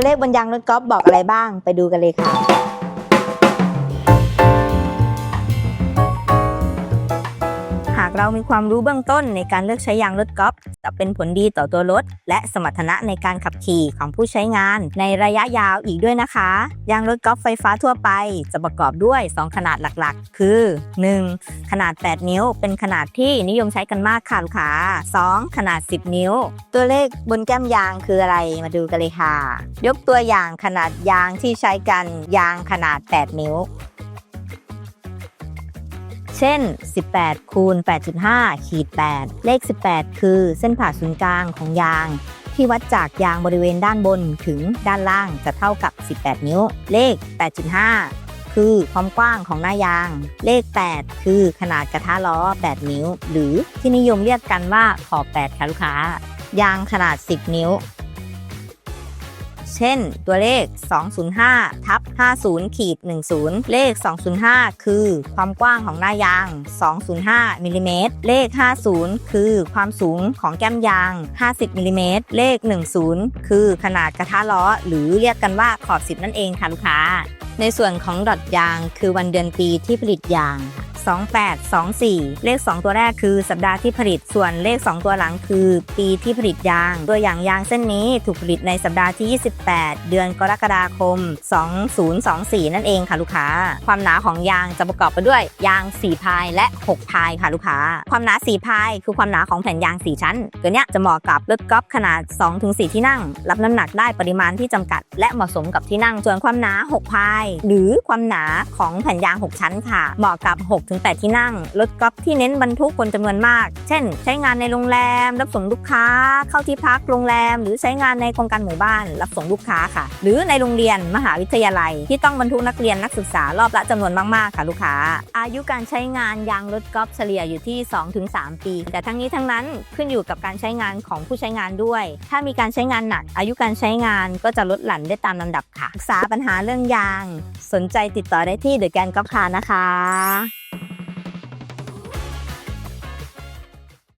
ตัวเลขบนยางรถกอล์ฟบอกอะไรบ้างไปดูกันเลยค่ะ เรามีความรู้เบื้องต้นในการเลือกใช้ยางรถกอล์ฟจะเป็นผลดีต่อตัวรถ และสมรรถนะในการขับขี่ของผู้ใช้งานในระยะยาวอีกด้วยนะคะ ยางรถกอล์ฟไฟฟ้าทั่วไปจะประกอบด้วย 2 ขนาดหลักๆ คือ 1. ขนาด 8 นิ้ว เป็นขนาดที่นิยมใช้กันมากค่ะลูกค้า 2. ขนาด 10 นิ้ว ตัวเลขบนแก้มยางคืออะไรมาดูกันเลยค่ะ ยกตัวอย่างขนาดยางที่ใช้กันยางขนาด 8 นิ้ว เช่น 18 คูณ 8.5 ขีด 8 เลข 18 คือเส้นผ่าศูนย์กลางของยางที่วัดจากยางบริเวณด้านบนถึงด้านล่างจะเท่ากับ 18 นิ้ว เลข 8.5 คือความกว้างของหน้ายาง เลข 8 คือขนาดกระทะล้อ 8 นิ้ว หรือที่นิยมเรียกกันว่าขอบ 8ค่ะลูกค้ายางขนาด 10 นิ้ว เช่น ตัวเลข 205 ทับ 50 ขีด 10 เลข 205 คือ ความกว้างของหน้ายาง 205 มิลลิเมตร เลข 50 คือความสูงของแก้มยาง 50 มิลลิเมตร เลข 10 คือขนาดกระทะล้อ หรือเรียกกันว่าขอบ 10 นั่นเองค่ะลูกค้า ในส่วนของดอทยาง คือวันเดือนปีที่ผลิตยาง 2824 เลข 2 ตัวแรกคือสัปดาห์ที่ผลิต ส่วนเลข 2 ตัวหลังคือ ปีที่ผลิตยาง ตัวอย่างยางเส้นนี้ถูกผลิตในสัปดาห์ที่ 28 เดือนกรกฎาคม 2024 นั่นเองค่ะลูกค้า ความหนาของยางจะประกอบไปด้วย ยาง 4 พายและ 6 พายค่ะลูกค้า ความหนา 4 พายคือความหนาของแผ่นยาง 4 ชั้น ตัวเนี้ยจะเหมาะกับรถกอล์ฟขนาด 2-4 ที่นั่ง รับน้ำหนักได้ปริมาณที่จำกัด และเหมาะสมกับที่นั่ง ส่วนความหนา 6 พาย หรือความหนาของแผ่นยาง 6 ชั้นค่ะ เหมาะกับ6-8 ที่นั่ง รถกอล์ฟที่เน้นบรรทุกคนจำนวนมาก เช่น ใช้งานในโรงแรม รับส่งลูกค้า เข้าที่พักโรงแรม หรือใช้งานในโครงการหมู่บ้าน รับส่งลูกค้าค่ะ หรือในโรงเรียนมหาวิทยาลัย ที่ต้องบรรทุกนักเรียนนักศึกษารอบละจำนวนมากๆค่ะลูกค้า อายุการใช้งานยางรถกอล์ฟเฉลี่ยอยู่ที่ 2-3 ปี แต่ทั้งนี้ทั้งนั้นขึ้นอยู่กับการใช้งานของผู้ใช้งานด้วย ถ้ามีการใช้งานหนัก อายุการใช้งานก็จะลดหลั่นได้ตามลำดับค่ะปรึกษาปัญหาเรื่องยาง สนใจติดต่อได้ที่เดอะแกนกอล์ฟคานะคะ